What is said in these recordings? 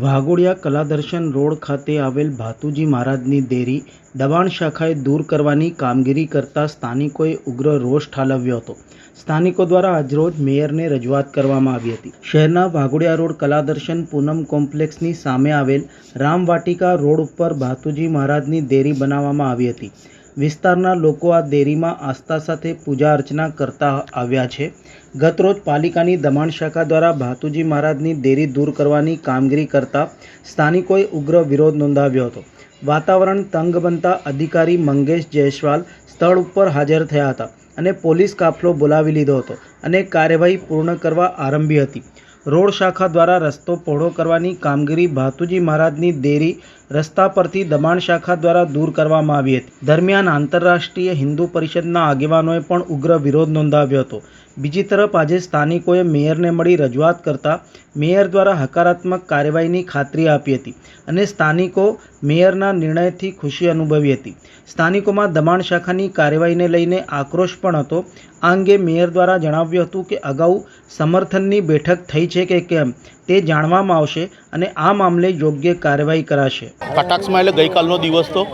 Waghodia Kaladarshan road ખાતે આવેલ ભાતુજી મહારાજની દેરી દબાણ શાખાએ દૂર કરવાની કામગીરી કરતા સ્થાનિકોએ ઉગ્ર રોષ ઠાલવ્યો હતો. સ્થાનિકો દ્વારા આજરોજ મેયરને રજૂઆત કરવામાં આવી હતી. શહેરના વાઘોડિયા રોડ કલાદર્શન પૂનમ કોમ્પ્લેક્સની સામે આવેલ રામવાટિકા રોડ ઉપર ભાતુજી મહારાજની દેરી બનાવવામાં આવી હતી. વિસ્તારના લોકો આ દેરીમાં આસ્થા સાથે પૂજા અર્ચના કરતા આવ્યા છે. ગતરોજ પાલિકાની દમણ શાખા દ્વારા ભાતુજી મહારાજની દેરી દૂર કરવાની કામગીરી કરતા સ્થાનિકોએ ઉગ્ર વિરોધ નોંધાવ્યો હતો. વાતાવરણ તંગ બનતા અધિકારી મંગેશ જયસ્વાલ સ્થળ ઉપર હાજર થયા હતા અને પોલીસ કાફલો બોલાવી લીધો હતો અને કાર્યવાહી પૂર્ણ કરવા આરંભી હતી. રોડ શાખા દ્વારા રસ્તો પહોળો કરવાની કામગીરી ભાતુજી મહારાજની દેરી રસ્તા પરથી દબાણ શાખા દ્વારા દૂર કરવામાં આવી હતી. દરમિયાન આંતરરાષ્ટ્રીય હિન્દુ પરિષદના આગેવાનોએ પણ ઉગ્ર વિરોધ નોંધાવ્યો હતો. બીજી તરફ આજે સ્થાનિકોએ મેયરને મળી રજૂઆત કરતા મેયર દ્વારા હકારાત્મક કાર્યવાહીની ખાતરી આપી હતી અને સ્થાનિકો મેયરના નિર્ણયથી ખુશી અનુભવી હતી. સ્થાનિકોમાં દમાણ શાખાની કાર્યવાહીને લઈને આક્રોશ પણ હતો. આ અંગે મેયર દ્વારા જણાવ્યું હતું કે અગાઉ સમર્થનની બેઠક થઈ છે કે કેમ તે જાણવામાં આવશે અને આ મામલે યોગ્ય કાર્યવાહી કરાશે. કટાક્ષમાં એટલે ગઈકાલનો દિવસ તો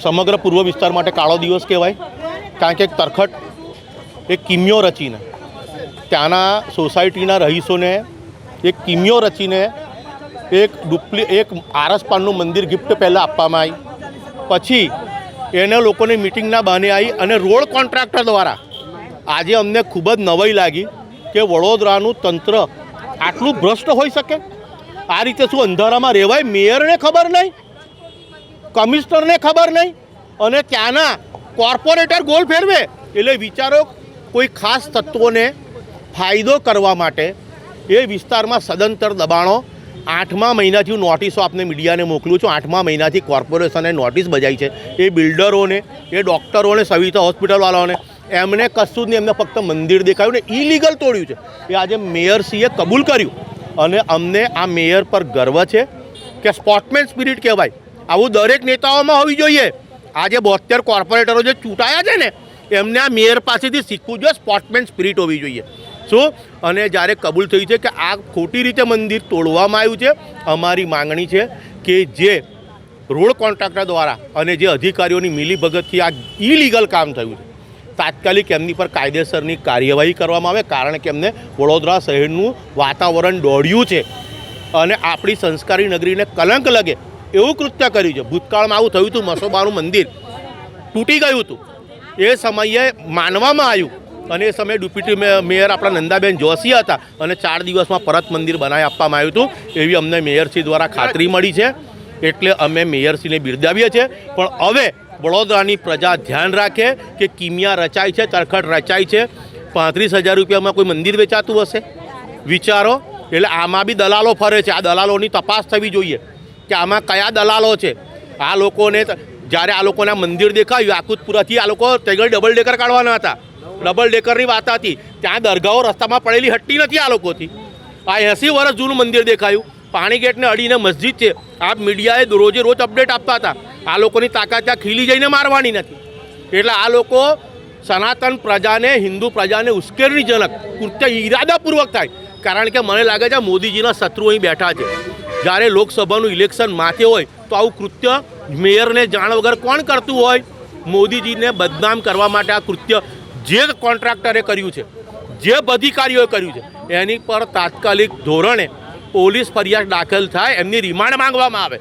સમગ્ર પૂર્વ વિસ્તાર માટે કાળો દિવસ કહેવાય. કારણ કે તરખટ એક કિમિયો રચીને, ત્યાંના સોસાયટીના રહીશોને એક કિમિયો રચીને એક ડુપ્લી, એક આરસપાનનું મંદિર ગિફ્ટ પહેલાં આપવામાં આવી. પછી એને લોકોની મિટિંગના બહાને આવી અને રોડ કોન્ટ્રાક્ટર દ્વારા આજે અમને ખૂબ જ નવાઈ લાગી કે વડોદરાનું તંત્ર આટલું ભ્રષ્ટ હોઈ શકે? આ રીતે શું અંધારામાં રહેવાય? મેયરને ખબર નહીં? કમિશનરને ખબર નહીં? અને ત્યાંના કોર્પોરેટર ગોલ ફેરવે? એટલે વિચારો કોઈ ખાસ તત્વોને ફાયદો કરવા માટે એ વિસ્તારમાં સદંતર દબાણો. આઠમા મહિનાથી હું નોટિસો આપને મીડિયાને મોકલું છું. આઠમા મહિનાથી કોર્પોરેશને નોટિસ બજાવી છે. એ બિલ્ડરોને, એ ડૉક્ટરોને, સવિતા હોસ્પિટલવાળાઓને, એમને કશું જ નહીં, એમને ફક્ત મંદિર દેખાયું ને ઇલીગલ તોડ્યું છે. એ આજે મેયરસીએ કબૂલ કર્યું. અને અમને આ મેયર પર ગર્વ છે કે સ્પોટમેન સ્પિરિટ કહેવાય. આવું દરેક નેતાઓમાં હોવી જોઈએ. આજે બોતેર કોર્પોરેટરો જે ચૂંટાયા છે ને એમને આ મેયર પાસેથી શીખવું જોઈએ સ્પોર્ટમેન સ્પિરિટ હોવી જોઈએ. શું? અને જ્યારે કબૂલ થયું છે કે આ ખોટી રીતે મંદિર તોડવામાં આવ્યું છે, અમારી માંગણી છે કે જે રોડ કોન્ટ્રાક્ટર દ્વારા અને જે અધિકારીઓની મિલીભગતથી આ ઇલીગલ કામ થયું છે, તાત્કાલિક એમની પર કાયદેસરની કાર્યવાહી કરવામાં આવે, કારણ કે એમને વડોદરા શહેરનું વાતાવરણ દોડ્યું છે. અને આપણી સંસ્કારી નગરીને કલંક લગે એવું કૃત્ય કર્યું છે. ભૂતકાળમાં આવું થયું હતું, મસોબાનું મંદિર તૂટી ગયું હતું. એ સમયે માનવામાં આવ્યું. અને એ સમયે ડેપ્યુટી મેયર આપણા નંદાબેન જોશી હતા. અને ચાર દિવસમાં પરત મંદિર બનાવી આપવામાં આવ્યું હતું. એવી અમને મેયરશ્રી દ્વારા ખાતરી મળી છે. એટલે અમે મેયરશ્રીને બિરદાવીએ છીએ. પણ હવે વડોદરાની પ્રજા ધ્યાન રાખે કે કિમિયા રચાય છે તરખટ રચાય છે. પાંત્રીસ હજાર રૂપિયામાં કોઈ મંદિર વેચાતું હશે? વિચારો. એટલે આમાં બી દલાલો ફરે છે. આ દલાલોની તપાસ થવી જોઈએ કે આમાં કયા દલાલો છે. આ લોકોને જ્યારે આ લોકોના મંદિર દેખાયું, આકુતપુરાથી આ લોકો તેગળ ડબલ ડેકર કાઢવાના હતા. ડબલ ડેકરની વાત હતી. ત્યાં દરગાહો રસ્તામાં પડેલી હટ્ટી નથી આ લોકોથી. આ એંસી વર્ષ જૂનું મંદિર દેખાયું. પાણી ગેટને અડીને મસ્જિદ છે. આ મીડિયાએ રોજે રોજ અપડેટ આપતા હતા. આ લોકોની તાકાત ત્યાં ખીલી જઈને મારવાની નથી. એટલે આ લોકો સનાતન પ્રજાને, હિન્દુ પ્રજાને ઉશ્કેરણીજનક, કૃત્ય ઈરાદાપૂર્વક થાય. કારણ કે મને લાગે છે મોદીજીના શત્રુ અહીં બેઠા છે. જ્યારે લોકસભાનું ઇલેક્શન માથે હોય, તો આવું કૃત્ય મેયરને જાણ વગર કોણ કરતું હોય? મોદીજીને બદનામ કરવા માટે આ કૃત્ય જે કોન્ટ્રાક્ટરે કર્યું છે, જે અધિકારીઓએ કર્યું છે, એની પર તાત્કાલિક ધોરણે પોલીસ ફરિયાદ દાખલ થાય, એમની રિમાન્ડ માંગવામાં આવે.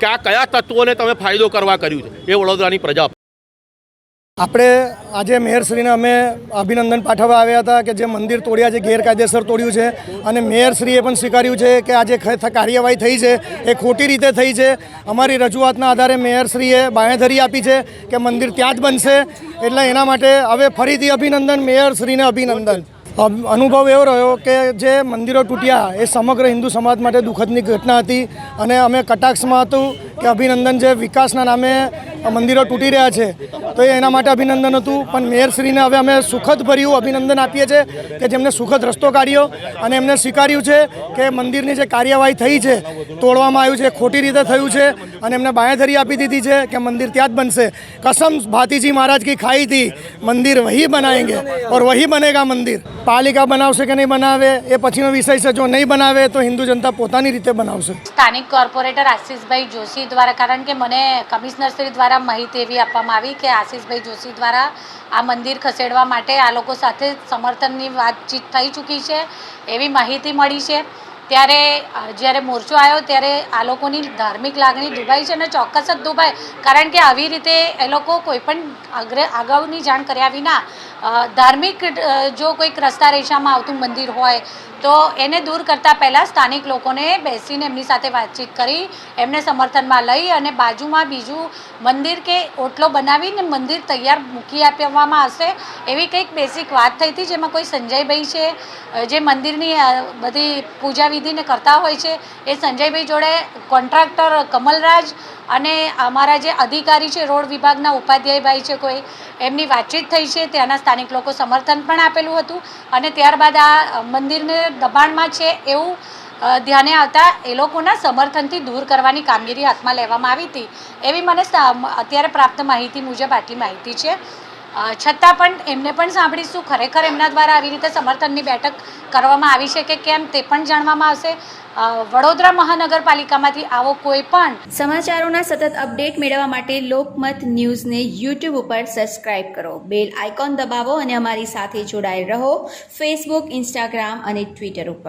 કે આ કયા તત્વોને તમે ફાયદો કરવા કર્યું છે, એ વડોદરાની પ્રજા આપણે આજે મેયરશ્રીને અમે અભિનંદન પાઠવવા આવ્યા હતા કે જે મંદિર તોડ્યા છે ગેરકાયદેસર તોડ્યું છે. અને મેયરશ્રીએ પણ સ્વીકાર્યું છે કે આજે કાર્યવાહી થઈ છે, એ ખોટી રીતે થઈ છે. અમારી રજૂઆતના આધારે મેયરશ્રીએ બાંહેધરી આપી છે કે મંદિર ત્યાં જ બનશે. એટલે એના માટે હવે ફરીથી અભિનંદન મેયરશ્રીને અભિનંદન. અનુભવ એવો રહ્યો કે જે મંદિરો તૂટ્યા એ સમગ્ર હિન્દુ સમાજ માટે દુઃખદની ઘટના હતી. અને અમે કટાક્ષમાં હતું કે અભિનંદન જે વિકાસના નામે મંદિરો તૂટી રહ્યા છે. તો એ એના માટે અભિનંદન હતું. પણ મેયરશ્રીને હવે અમે સુખદ ભર્યું અભિનંદન આપીએ છીએ કે જેમને સુખદ રસ્તો કાઢ્યો અને એમને સ્વીકાર્યું છે કે મંદિરની જે કાર્યવાહી થઈ છે, તોડવામાં આવ્યું છે, ખોટી રીતે થયું છે અને એમને બાંયધરી આપી દીધી છે કે મંદિર ત્યાં જ બનશે. કસમ ભાતીજી મહારાજ કી ખાઈ હતી. મંદિર વહી બનાવેંગે ઓર વહી બનેગા મંદિર. પાલિકા બનાવશે કે નહીં બનાવે, એ પછીનો વિષય છે. જો નહીં બનાવે, તો હિન્દુ જનતા પોતાની રીતે બનાવશે. સ્થાનિક કોર્પોરેટર આશીષભાઈ જોશી દ્વારા, કારણ કે મને કમિશનર શ્રી દ્વારા માહિતી એવી આપવામાં આવી કે આશીષભાઈ જોશી દ્વારા આ મંદિર ખસેડવા માટે આ લોકો સાથે સમર્થનની વાતચીત થઈ ચૂકી છે, એવી માહિતી મળી છે. ત્યારે જ્યારે મોરચો આવ્યો ત્યારે આ લોકોની ધાર્મિક લાગણી દુભાઈ છે અને ચોક્કસ જ દુભાય કારણ કે આવી રીતે એ લોકો કોઈ પણ અગાઉની જાણ કર્યા વિના ધાર્મિક જો કોઈક રસ્તા રેશામાં આવતું મંદિર હોય, તો એને દૂર કરતાં પહેલાં સ્થાનિક લોકોને બેસીને એમની સાથે વાતચીત કરી, એમને સમર્થનમાં લઈ અને બાજુમાં બીજું મંદિર કે ઓટલો બનાવીને મંદિર તૈયાર મૂકી આપવામાં આવશે, એવી કંઈક બેસિક વાત થઈ હતી, જેમાં કોઈ સંજયભાઈ છે જે મંદિરની બધી પૂજા વિધિને કરતા હોય છે એ સંજયભાઈ જોડે કોન્ટ્રાક્ટર કમલરાજ અને અમારા જે અધિકારી છે, રોડ વિભાગના ઉપાધ્યાયભાઈ છે કોઈ, એમની વાતચીત થઈ છે. ત્યાંના સ્થાનિક લોકો સમર્થન પણ આપેલું હતું અને ત્યારબાદ આ મંદિરને દબાણમાં છે એવું ધ્યાને આવતા એ લોકોના સમર્થનથી દૂર કરવાની કામગીરી હાથમાં લેવામાં આવી હતી. એવી મને અત્યારે પ્રાપ્ત માહિતી મુજબ આટલી માહિતી છે. છતાં પણ એમને પણ સાંભળીશું. ખરેખર એમના દ્વારા આવી રીતે સમર્થનની બેઠક કરવામાં આવી છે કે કેમ તે પણ જાણવામાં આવશે. વડોદરા મહાનગરપાલિકામાંથી આવો કોઈ પણ સમાચારોના સતત અપડેટ મેળવવા માટે લોકમત ન્યૂઝને યુટ્યુબ ઉપર સબસ્ક્રાઇબ કરો. બેલ આઇકોન દબાવો અને અમારી સાથે જોડાયેલ રહો. ફેસબુક ઇન્સ્ટાગ્રામ અને ટ્વિટર ઉપર.